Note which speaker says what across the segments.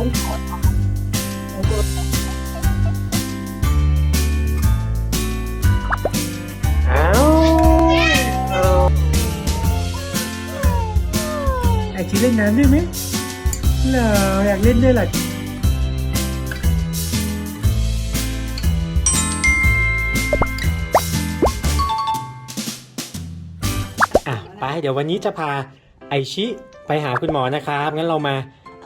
Speaker 1: พอเล่นผลนะคะเดี๋ยวดู
Speaker 2: อ้าวไอชีเล่นน้ำด้วยไหมเหรออยากเล่นด้วยเหรออะไปเดี๋ยววันนี้จะพาไอชิไปหาคุณหมอนะครับ งั้นเรามา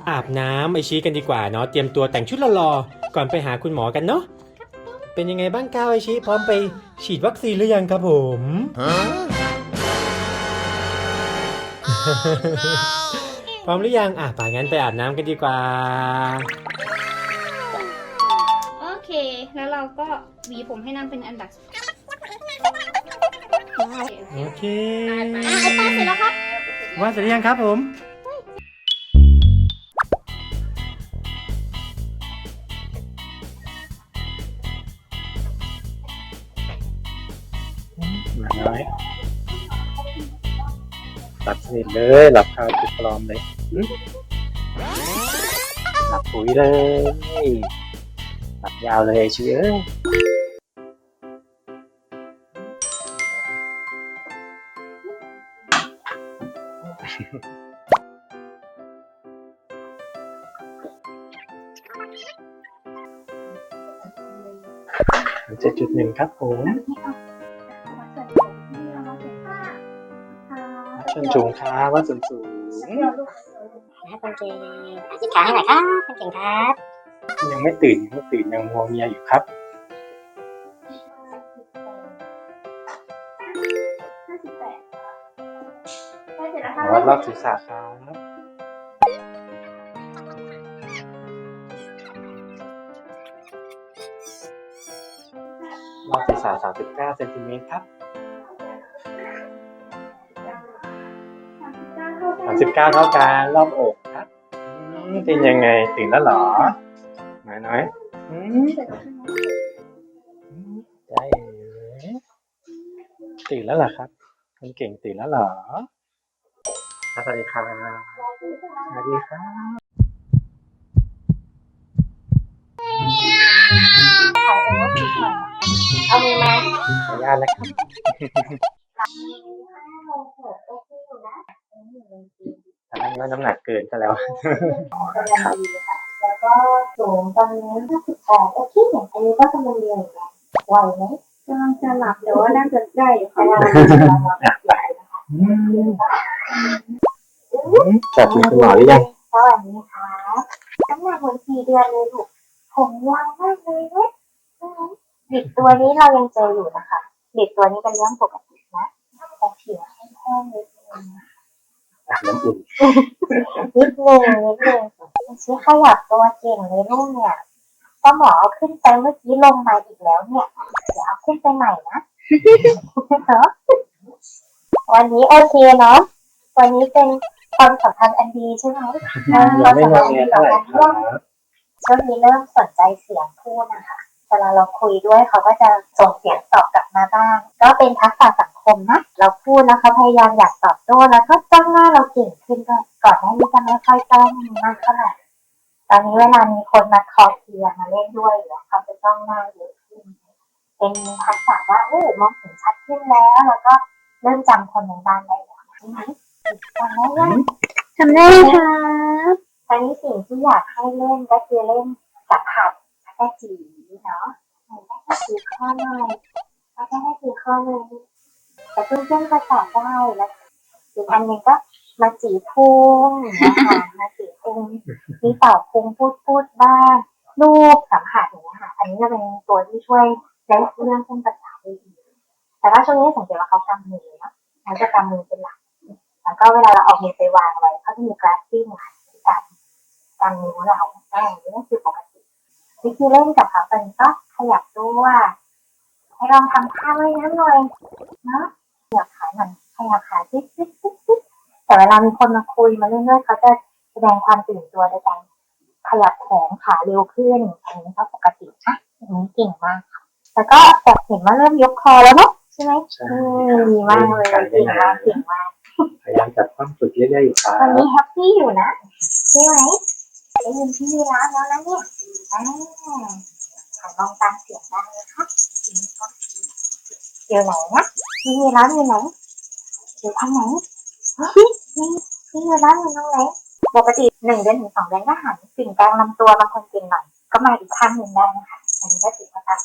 Speaker 2: อาบน้ำไอชิกันดีกว่าเนาะเตรียมตัวแต่งชุดรอๆก่อนไปหาคุณหมอกันเนาะเป็นยังไงบ้างก้าวไอชิพร้อมไปฉีดวัคซีนหรือยังครับผมพร้อมหรือยังอะป่างั้นไปอาบน้ำกันดีกว่า
Speaker 3: โอเค แล้วเราก็หวีผมให้น้ำเป็นอันดับ
Speaker 2: โอเค
Speaker 3: อะโอป้าเสร็จแล้วครับ
Speaker 2: ว่าเสร็จหรือยังครับผม
Speaker 4: มาน้อยหลับสนิทเลยหลับคาจุดปลอมเลยหึหลับปุ๋ยเลยหลับยาวเลยเชื่อเจ็ดจุดหนึ่งครับผม ชนจุงครับว่าสูงสูง
Speaker 1: นะคุณเก่งอาชีพขาให้หน่อยครับคุณเก่งครับ
Speaker 4: ยังไม่ตื่นยังไม่ตื่นยังมัวเมียอยู่ครับ
Speaker 3: ห้าสิบแปดใกล้เสร็จแล้วค
Speaker 4: ร
Speaker 3: รั
Speaker 4: อ
Speaker 3: บบ
Speaker 4: รอบศีรษะครับรอบศีรษะ39เซนติเมตรครับ 39 เท่ากันรอบอกครับอืมเป็นยังไงตื่นแล้วเหรอน้อยน้อยอืมอืมใจเอ๋ยตื่นแล้วเหรอครับคนเก่งตื่นแล้วเหรอสวัสดีครับสวัสดีครับ
Speaker 1: ถ่ายเองว่าผิดหน่อยเอามือมา
Speaker 4: ขออนุญาตนะครับ
Speaker 1: โอเคอยู่นะ
Speaker 4: ทำให้น้ำหนักเกินซะแล้ว
Speaker 1: กำลังดีค่ะแล้วก็สูงตอนนี้58โอเคอย่างอันนี้ก็กำลังเรียนอยู่นะไหวไหมกำลังจะหลับแต่ว่าน่าจะได้อยู่ค่ะว่าใหญ่นะคะ
Speaker 4: จับมือคุณหมอหรือยัง
Speaker 1: สวัสดีค่ะน้ำหนักวันสี่เดือนเลยลูกผมยาวมากเลยเนี่ยเด็กตัวนี้เรายังเจออยู่นะคะเด็กตัวนี้เป็นเรื่องปกตินะแต่ผิวแห้งๆนิดนึง
Speaker 4: อาบน้ำอุ่น
Speaker 1: นิดนึงนิดนึงชี้ขยับตัวเก่งเลยลูกเนี่ยก็หมอเอาขึ้นไปเมื่อกี้ลงมาอีกแล้วเนี่ย เดี๋ยวเอาขึ้นไปใหม่นะเนาะวันนี้โอเคเนาะวันนี้เป็นความสัมพันธ์อันดีใช่ไหมเออค
Speaker 4: ยั
Speaker 1: วางม
Speaker 4: ไม่
Speaker 1: สัม
Speaker 4: ง
Speaker 1: พั
Speaker 4: อน
Speaker 1: ธ์อัน
Speaker 4: แง
Speaker 1: ดี
Speaker 4: เท่า
Speaker 1: ต่อ
Speaker 4: ไหร่
Speaker 1: กัน
Speaker 4: ครับ
Speaker 1: ช่วงนี้เริ่มสนใจเสียงพูดนะคะ เวลาเราคุยด้วยเขาก็จะส่งเสียงตอบกลับมาบ้าง ก็เป็นทักษะสังคมนะเราพูดแล้วเขาพยายามอยากตอบโต้แล้วก็จ้องหน้าเราเก่งขึ้นด้วยก่อนหน้านี้จะไม่ค่อยจ้องมากเท่าไหร่ตอนนี้เวลามีคนมาคอเคลียร์มาเล่นด้วยเนี่ยเขาจะจ้องหน้าเยอะขึ้น เป็นทักษะว่าโอ้มองเห็นชัดขึ้นแล้ว แล้วก็เริ่มจำคนในบ้านได้แล้วใช่ไหมจำได้ยัง
Speaker 3: ทำได้ค่ะ
Speaker 1: ตอนนี้สิ่งที่อยากให้เล่นก็คือเล่นสัมผัส แค่จีเนาะแค่จีข้อหน่อยแค่แค่จีข้อหนึ่งแต่เพื่อนเพื่อนๆประสาทได้แล้วอีกอันหนึ่งก็มาจีพุงนะคะมาจีพุงมีเป่าพุงพูดพูดบ้างรูปสัมผัสอย่างเงี้ยค่ะ อันนี้จะเป็นตัวที่ช่วยในเรื่องเส้นประสาทได้ดีแต่ว่าช่วงนี้สังเกตว่าเขากำมือเนาะเขาจะกำมือเป็นหลักแล้วก็เวลาเราเอามือไปวางไว้เขาจะมีกราฟติ้งที่การการนิ้วเราอ่านี่นั่นคือปกติ วิธีเล่นกับเขาตอนนี้ก็ขยับตัวให้ลองทำท่าไว้น้ำหน่อยเนาะขยับขาหน่อยขยับขาจิ๊บจิ๊บจิ๊บจิ๊บแต่เวลามีคนมาคุยมาเล่นด้วยเขาจะแสดงความตื่นตัวโดยการขยับแขนขาเร็วขึ้นอันนี้ก็ปกตินะอันนี้เก่งมากค่ะแล้วก็แอบเห็นว่าเริ่มยกคอแล้วเนาะใช่ไหม
Speaker 4: ใช่
Speaker 1: อืมดีมากเลยเก่งมากเก่งมาก
Speaker 4: พยายามจับความฝึกเรื่อยๆอยู่ครับ
Speaker 1: วันนี้แฮปปี้อยู่นะใช่ไหม ไม่ยินพี่ยีราฟแล้วนะเนี่ยอ่าหันมองตามเสียงได้เลยครับอยู่ไหนนะพี่ยีราฟอยู่ไหนอยู่ทางไหนนี่พี่ยีราฟอยู่ตรงไหนปกติหนึ่งเดือนถึงสองเดือนก็หันสิ่งแกลงลำตัวบางคนเก่งหน่อย ก็มาอีกข้างหนึ่งได้นะคะอันนี้ก็ถือว่าตาม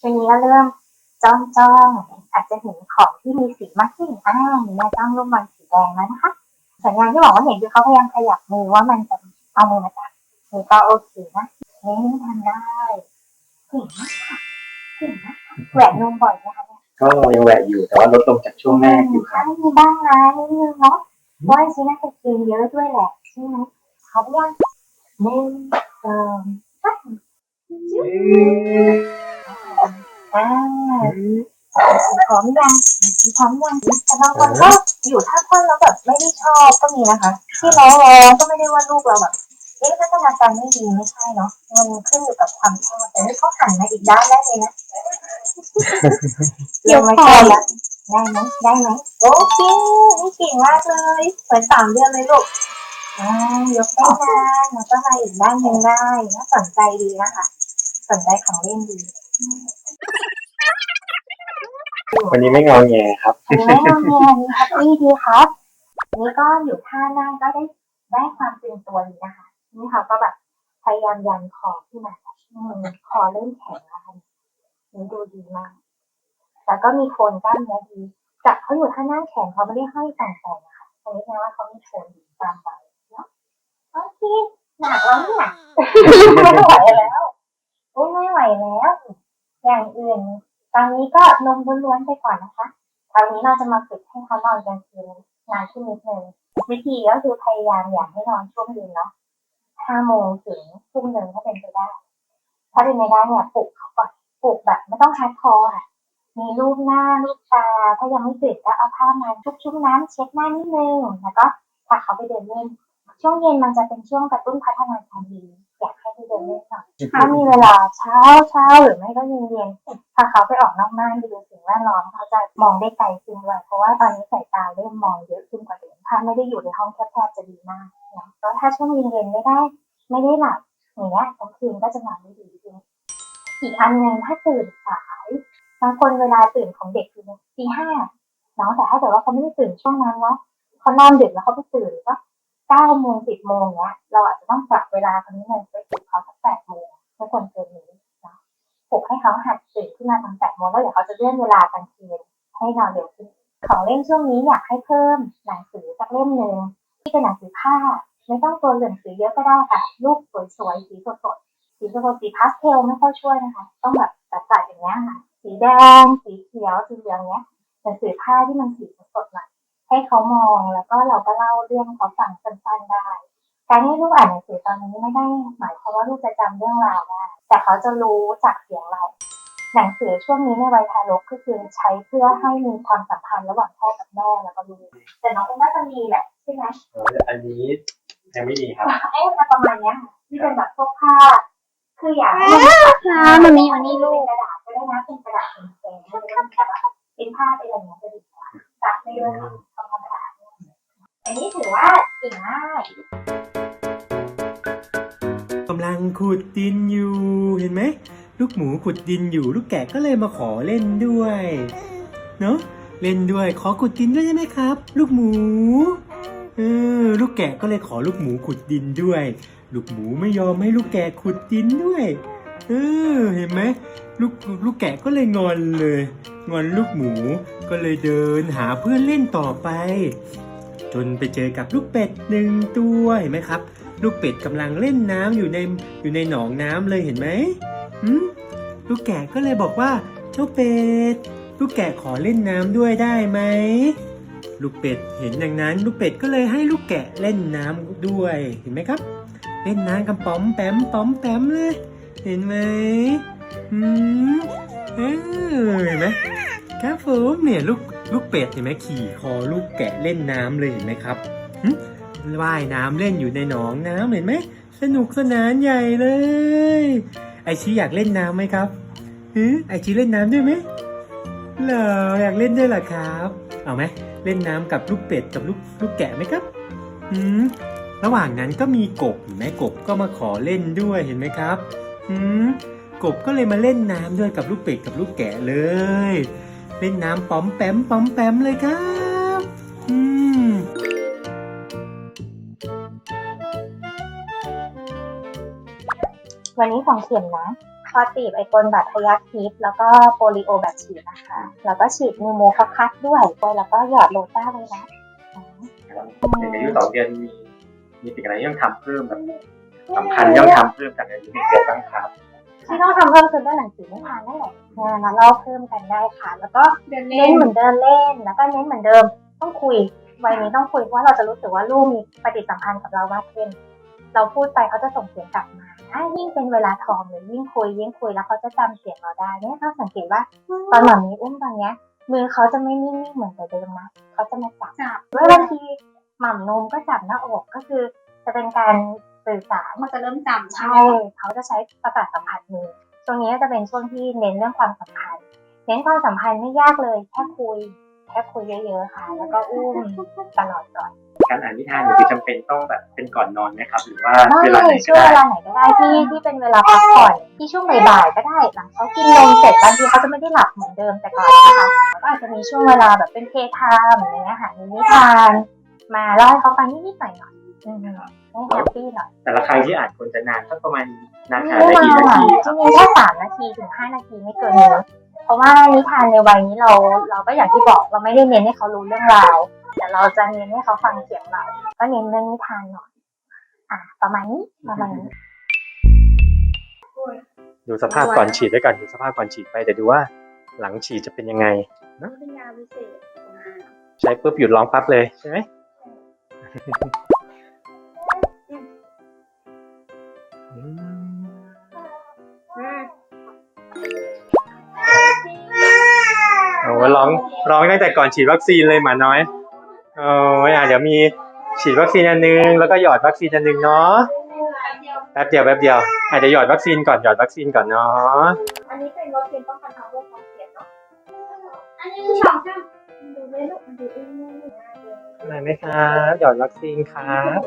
Speaker 1: ทีนี้ก็เริ่มจ้องจ้องอาจจะเห็นของที่มีสีมากขึ้นอ่านี่แม่จ้องลูกบอลสีแดงแล้วนะคะสัญญาณที่บอกว่าเห็นคือเขาพยายามขยับมือว่ามันจะ เอามือมาจับนี่ก็โอเคนะนี่ทำได้เก่งมากค่ะเก่งมากค่ะแหวนนมบ่อยไหมคะเนี่ย
Speaker 4: ก็ยังแหวกอยู่แต่ว่าลดลงจากช่วงแรกอยู่ครับ
Speaker 1: ใช่มีบ้างนะนิดนึงเนาะเพราะว่าจริงๆน่าจะกินเยอะด้วยแหละใช่ไหมเขาเรียกหนึ่งสองสามอ่าพร้อมยังพร้อมยังแต่บางคนก็อยู่ท่าคนแล้วแบบไม่ได้ชอบก็มีนะคะ ที่ร้องร้องก็ไม่ได้ว่าลูกเราแบบ เอ๊ะพัฒนาการไม่ดีไม่ใช่เนาะมันขึ้นอยู่กับความชอบแต่นี่เขาหันมาอีกด้านได้เลยนะยังไม่ใช่ละได้ไหมได้ไหมโอเคนี่เก่งมากเลยเหมือนสามเดือนเลยลูกอ่ายกได้นานแล้วก็มาอีกด้านหนึ่งได้น่าสนใจดีนะคะสนใจของเล่นดี
Speaker 4: วันนี้ไม่งอแงครับ
Speaker 1: อันนี้โรงเรียนแฮปปี้ดีครับนี่ก็อยู่ท่านั่งก็ได้ได้ความตึงตัวดีนะคะ นี่เขาก็แบบพยายามยันคอขึ้นมาคอเริ่มแข็งแล้วค่ะนี่ดูดีมากแล้วก็มีโคนกล้ามเนื้อดีจากเขาอยู่ท่านั่งแข็งเขาไม่ได้ห้อยต่างๆนะคะตรงนี้แปลว่าเขามีโคนดีตามไปเนาะโอเคหนักแล้วเนี่ยไม่ไหวแล้วโอ้ยไม่ไหวแล้ว อย่างอื่น ตอนนี้ก็นมล้วนๆไปก่อนนะคะคราวนี้เราจะมาฝึกให้เขานอนกลางคืนนานขึ้นนิดนึงวิธีก็คือพยายามอย่าให้นอนช่วงเย็นเนาะ ห้าโมงถึงทุ่มหนึ่งถ้าเป็นไปได้ถ้าเป็นไม่ได้เนี่ยปลุกเขาก่อนปลุกแบบไม่ต้องฮาร์ดคอร์ค่ะ มีรูปหน้ารูปตา ถ้ายังไม่ตื่นก็เอาผ้ามาชุบๆน้ำเช็ดหน้านิดนึงแล้วก็พาเขาไปเดินเล่นช่วงเย็นมันจะเป็นช่วงกระตุ้นพัฒนาการดีอยากให้ไปเดินเล่นหน่อยถ้ามีเวลาเช้าเช้าหรือไม่ก็เย็นเย็นๆถ้าเขาไปออกนอกบ้านไปดูสิ่งแวดล้อมเขาจะมองได้ไกลขึ้นด้วยเพราะว่าตอนนี้สายตาเริ่มมองเยอะขึ้นกว่าเดิม ถ้าไม่ได้อยู่ในห้องแคบๆจะดีมากนะแล้วถ้าช่วงเย็นๆไม่ได้ ไม่ได้หลับอย่างเงี้ยกลางคืนก็จะนอนไม่ดีจริงอีกอันหนึ่งถ้าตื่นสายบางคนเวลาตื่นของเด็กคือตีห้าเนาะแต่ถ้าเกิดว่าเขาไม่ได้ตื่นช่วงนั้นเนาะเขานอนดึกแล้วเขาไปตื่นก็เก้าโมงสิบโมงเนี้ยเราอาจจะต้องปรับเวลาคนนี้มันไปปลุกเขาสักแปดโมงไม่ควรเกินนี้นะปลุกให้เขาหัดตื่นขึ้นมาตอนแปดโมงแล้วเดี๋ยวเขาจะเลื่อนเวลากลางคืนให้นอนเร็วขึ้นของเล่นช่วงนี้อยากให้เพิ่มหนังสือ กเล่มหนึ่งที่เป็นหนังสือผ้าไม่ต้องตัวหนังสือเยอะก็ได้ค่ะรูปสวยๆสีสดๆสีสดๆสีพาสเทลไม่ค่อยช่วยนะคะ ต้องแบบจัดๆอย่างเงี้ยค่ะ สีแดง สีเขียวสีเหลืองเนี้ยหนังสือผ้าที่มันสีสดๆหน่อยให้เขามองแล้วก็เราก็เล่าเรื่องเขาฟังสั้นๆได้การที่ลูกอ่านหนังสือตอนนี้ไม่ได้หมายความว่าลูกจะจำเรื่องราวได้แต่เขาจะรู้จากเสียงเรา หนังสือช่วงนี้ในวัยทารกก็คือใช้เพื่อให้มีความสัมพันธ์ระหว่างพ่อกับแม่แล้วก็ลูกแต่น้องเป็นน่าจะมีแหละใช่ไหม
Speaker 4: เอออันนี้ยังไม่มีครับ
Speaker 1: ไอ้ประมาณเนี้ยค่ะที่เป็นแบบพวกผ้าคืออยากให้มัน
Speaker 3: ค่ะมันมีวันนี้ลู
Speaker 1: เป็น
Speaker 3: ก
Speaker 1: กระดาษก็ได้นะเป็นกระดาษเป็นเศษไม่ต้องแบบว่าเป็นผ้าเป็นอะไรอย่างเงี้ยจะดีกว่าซักไม่ด้วยค่ะทำความสะอาดด้วยอันนี้ถือว่าเก่งมาก
Speaker 2: กำลังขุดดินอยู่เห็นไหม ลูกหมูขุดดินอยู่ ลูกแกะก็เลยมาขอเล่นด้วย เนาะเล่นด้วยขอขุดดินด้วยได้ไหมครับ ลูกหมูเออลูกแกะก็เลยขอลูกหมูขุดดินด้วย ลูกหมูไม่ยอมให้ลูกแกะขุดดินด้วยเออเห็นไหมลูกลูกแกะก็เลยงอนเลย งอนลูกหมูก็เลยเดินหาเพื่อนเล่นต่อไป จนไปเจอกับลูกเป็ดหนึ่งตัวเห็นไหมครับ ลูกเป็ดกำลังเล่นน้ำอยู่ในอยู่ในหนองน้ำเลยเห็นไหม หืมลูกแกะก็เลยบอกว่า เจ้าเป็ด ลูกแกะขอเล่นน้ำด้วยได้ไหม ลูกเป็ดเห็นอย่างนั้น ลูกเป็ดก็เลยให้ลูกแกะเล่นน้ำด้วย เห็นไหมครับ เล่นน้ำกันป๋อมแปมป๋อมแปมเลย เห็นไหมหืมเออเห็นไหมครับผมเนี่ยลูกลูกเป็ดเห็นไหมขี่คอลูกแกะเล่นน้ำเลยเห็นไหมครับหึว่ายน้ำเล่นอยู่ในหนองน้ำเห็นไหมสนุกสนานใหญ่เลย ไอชีอยากเล่นน้ำไหมครับฮึไอชีเล่นน้ำด้วยไหมเหรออยากเล่นด้วยเหรอครับ เอาไหมเล่นน้ำกับลูกเป็ดกับลูกลูกแกะไหมครับหืมระหว่างนั้นก็มีกบเห็นไหมกบก็มาขอเล่นด้วยเห็นไหมครับหืมกบก็เลยมาเล่นน้ำด้วยกับลูกเป็ดกับลูกแกะเลย เล่นน้ำป๋อมแปมป๋อมแปมเลยครับ
Speaker 1: วันนี้ของเข็มนะคอตีบไอกลแบบพยัคฆ์ทิพย์แล้วก็โปลิโอแบบฉีดนะคะ แล้วก็ฉีดนูโมคัคัสด้วยแล้วก็หยอดโลต้าเลยนะ
Speaker 4: เด็กอายุสองเดือนมีมีสิ่งอะไรที่ต้องทำเพิ่มแบบสำคัญที่ต้องทำเพิ่มจากอายุหนึ่งเดือนบ้างครับ
Speaker 1: ที่ต้องทำเพิ่มคือได้หนังสือนิทานนั่นแหละงานมาเล่าเพิ่มกันได้ค่ะ แล้วก็
Speaker 3: เดิน
Speaker 1: เน้
Speaker 3: เล่
Speaker 1: น
Speaker 3: น
Speaker 1: เหมือนเดิมเล่น แล้วก็เน้นเหมือนเดิมต้องคุยวัยนี้ต้องคุยเพราะว่าเราจะรู้สึกว่าลูกมีปฏิสัมพันธ์กับเรามากขึ้น เราพูดไปเขาจะส่งเสียงกลับมา อะยิ่งเป็นเวลาทองเลยยิ่งคุยยิ่งคุยแล้วเขาจะจำเสียงเราได้เนี่ยต้องสังเกตว่าตอนหมามีอุ้มตอนเนี้ยมือเขาจะไม่นิ่งๆเหมือนแต่เดิมนะเขาจะมาจับ
Speaker 3: จับ
Speaker 1: ด้วยบางทีหม่ำนมก็จับหน้าอกก็คือ จะเป็นการสื่อสาร
Speaker 3: มันจะเริ่มจำใช่
Speaker 1: ใช่
Speaker 3: ไหม
Speaker 1: เขาจะใช้ประสาทสัมผัสมือตรงนี้จะเป็นช่วงที่เน้นเรื่องความสัมพันธ์เน้นความสัมพันธ์ไม่ยากเลยแค่คุยแค่คุยเยอะๆค่ะ แล้วก็อุ้มตลอดก่อน
Speaker 4: การอ่านนิทานเนี่ยคือจำเป็นต้องแบบเป็นก่อนนอนไหมครับ หรือว่า
Speaker 1: ไม่
Speaker 4: เวลาไหนก็
Speaker 1: ช่วง
Speaker 4: ได้
Speaker 1: เวลาไหนก็ได้ที่ที่เป็นเวลาพักผ่อนที่ช่วงบ่ายๆก็ได้หลังเขากินนมเสร็จบางทีเขาจะไม่ได้หลับเหมือนเดิมแต่ก่อนนะคะก็อาจจะมีช่วงเวลาแบบเป็นเพทามอย่างเงี้ยค่ะมีนิทาน มาเล่าให้เขาฟังนิดๆหน่อยๆอืมให้แฮปปี้หน่อย
Speaker 4: แต่ละครั้งที่อ่านควรจะนานสักประมาณนาน
Speaker 1: ไม่
Speaker 4: หาได้
Speaker 1: นา
Speaker 4: กี่
Speaker 1: น
Speaker 4: นา
Speaker 1: อะ
Speaker 4: ที
Speaker 1: จริงๆแค่สามนาทีถึงห้านาทีไม่เกินนี้เพราะว่านิทานในวัยนี้เรา เราก็อย่างที่บอกเราไม่ได้เน้นให้เขารู้เรื่องราว แต่เราจะเน้นให้เขาฟังเสียงเราก็เน้นเรื่องนิทานหน่อยอะประมาณนี้ประมาณนี้
Speaker 2: ดูสภาพก่อนฉีดไว้ก่อนดูสภาพก่อนฉีดไปเดี๋ยวดูว่า หลังฉีดจะเป็นยังไง
Speaker 3: เป็นยาวิเศษ
Speaker 2: ใช้ปุ๊บหยุดร้องปั๊บเลยใช่ไหมอืมโอ้ร้องร้องตั้งแต่ก่อนฉีดวัคซีนเลยหมาน้อย โอ้ยอะเดี๋ยวมีฉีดวัคซีนอันนึงแล้วก็หยอดวัคซีนอันนึงเนาะแป๊บเดียวแป๊บเดียวอะเดี๋ยวหยอดวัคซีนก่อนหยอดวัคซีนก่อนเนาะ
Speaker 3: อันนี้เป็นวัคซีนป้องกันท้องร่วงท้องเสียเนาะอันนี้สองจ้ะดูเลยลูกดูเองเลย
Speaker 2: อะไรไหมครับหยอดวัคซีนครับ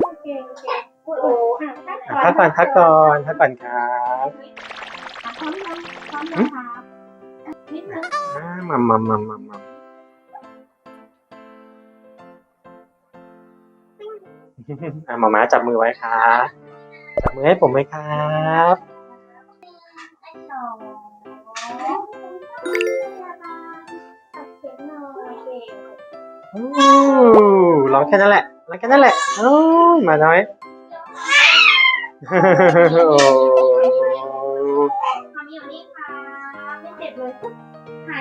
Speaker 3: โอเคโอเคโอ้โหอะ
Speaker 2: อะพักก่อนพักก่อนพักก่อนครับ
Speaker 3: พร้อมยังพร้อมยังครับ นิดนึง
Speaker 2: อ่ามัมมัมมัมมัมมัมอะมาม้าจับมือไว้ครับจับมือให้ผมไหมครับ
Speaker 3: สองตัดเข็มหน่อยเก่ง
Speaker 2: อู้ร้องแค่นั้นแหละร้องแค่นั้นแหละโอ้มาน้อย โอ้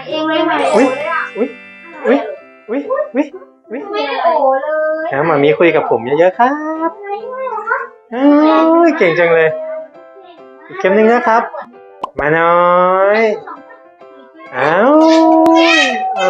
Speaker 3: เองเลยหายเองเลยอะ
Speaker 2: อุ๊ยอุ๊ยอุ๊ยอุ๊ย
Speaker 3: ไม่ได้โอ้เลย
Speaker 2: นะหมามีคุยกับผมเยอะๆครับโอ้ยเก่งจังเลยอีกเข็มหนึ่งนะครับ มาน้อยอ้าวโอ้ย
Speaker 3: โอ้